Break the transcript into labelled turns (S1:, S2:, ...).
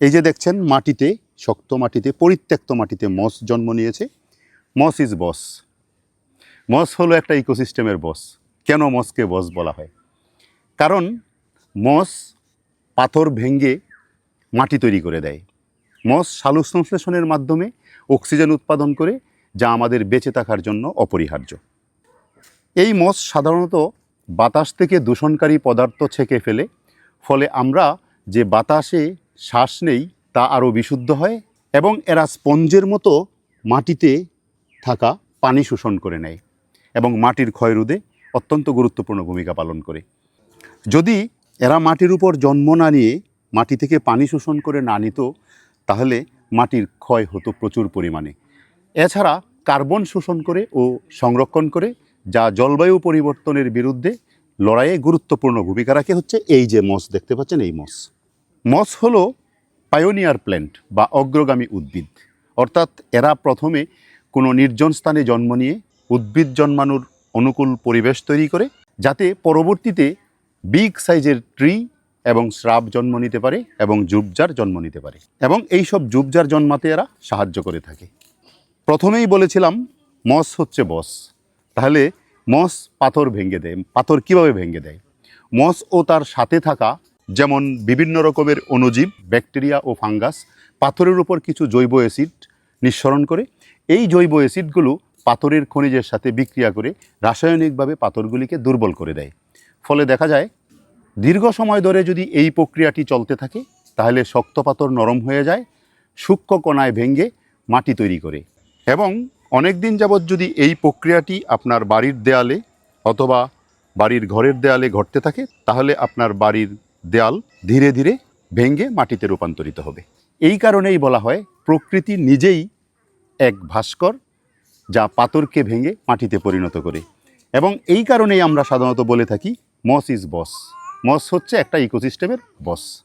S1: এই যে দেখছেন, মাটিতে, শক্ত মাটিতে, পরিত্যক্ত মাটিতে মস জন্ম নিয়েছে। মস ইজ বস। মস হলো একটা ইকোসিস্টেমের বস। কেন মসকে বস বলা হয়? কারণ মস পাথর ভেঙে মাটি তৈরি করে দেয়। মস সালু সংশ্লেষণের মাধ্যমে অক্সিজেন উৎপাদন করে, যা আমাদের বেঁচে থাকার জন্য অপরিহার্য। এই মস সাধারণত বাতাস থেকে দূষণকারী পদার্থ ছেঁকে ফেলে, ফলে আমরা যে বাতাসে শ্বাস নেই, তা আরও বিশুদ্ধ হয় এবং এরা স্পঞ্জের মতো মাটিতে থাকা পানি শোষণ করে নেয় এবং মাটির ক্ষয়রোধে অত্যন্ত গুরুত্বপূর্ণ ভূমিকা পালন করে। যদি এরা মাটির উপর জন্ম না নিয়ে মাটি থেকে পানি শোষণ করে না নিত, তাহলে মাটির ক্ষয় হতো প্রচুর পরিমাণে। এছাড়া কার্বন শোষণ করে ও সংরক্ষণ করে, যা জলবায়ু পরিবর্তনের বিরুদ্ধে লড়াইয়ে গুরুত্বপূর্ণ ভূমিকা রাখে, হচ্ছে এই যে মস, দেখতে পাচ্ছেন এই মস। মস হলো পায়োনিয়ার প্ল্যান্ট বা অগ্রগামী উদ্ভিদ। অর্থাৎ এরা প্রথমে কোনো নির্জন স্থানে জন্ম নিয়ে উদ্ভিদ জন্মানোর অনুকূল পরিবেশ তৈরি করে, যাতে পরবর্তীতে বিগ সাইজের ট্রি এবং শ্রাব জন্ম নিতে পারে এবং জুবজার জন্ম নিতে পারে। এবং এই সব জুবজার জন্মাতে এরা সাহায্য করে থাকে। প্রথমেই বলেছিলাম মস হচ্ছে বস। তাহলে মস পাথর ভেঙে দেয়। পাথর কীভাবে ভেঙে দেয়? মস ও তার সাথে থাকা যেমন বিভিন্ন রকমের অণুজীব, ব্যাকটেরিয়া ও ফাঙ্গাস, পাথরের উপর কিছু জৈব অ্যাসিড নিঃসরণ করে। এই জৈব অ্যাসিডগুলো পাথরের খনিজের সাথে বিক্রিয়া করে রাসায়নিকভাবে পাথরগুলিকে দুর্বল করে দেয়। ফলে দেখা যায়, দীর্ঘ সময় ধরে যদি এই প্রক্রিয়াটি চলতে থাকে, তাহলে শক্ত পাথর নরম হয়ে যায়, সূক্ষ্ম কণায় ভেঙে মাটি তৈরি করে। এবং অনেক দিন যাবৎ যদি এই প্রক্রিয়াটি আপনার বাড়ির দেয়ালে অথবা বাড়ির ঘরের দেয়ালে ঘটতে থাকে, তাহলে আপনার বাড়ির দেয়াল ধীরে ধীরে ভেঙে মাটিতে রূপান্তরিত হবে। এই কারণেই বলা হয়, প্রকৃতি নিজেই এক ভাস্কর যা পাথরকে ভেঙে মাটিতে পরিণত করে। এবং এই কারণেই আমরা সাধারণত বলে থাকি, মস ইজ বস। মস হচ্ছে একটা ইকোসিস্টেমের বস।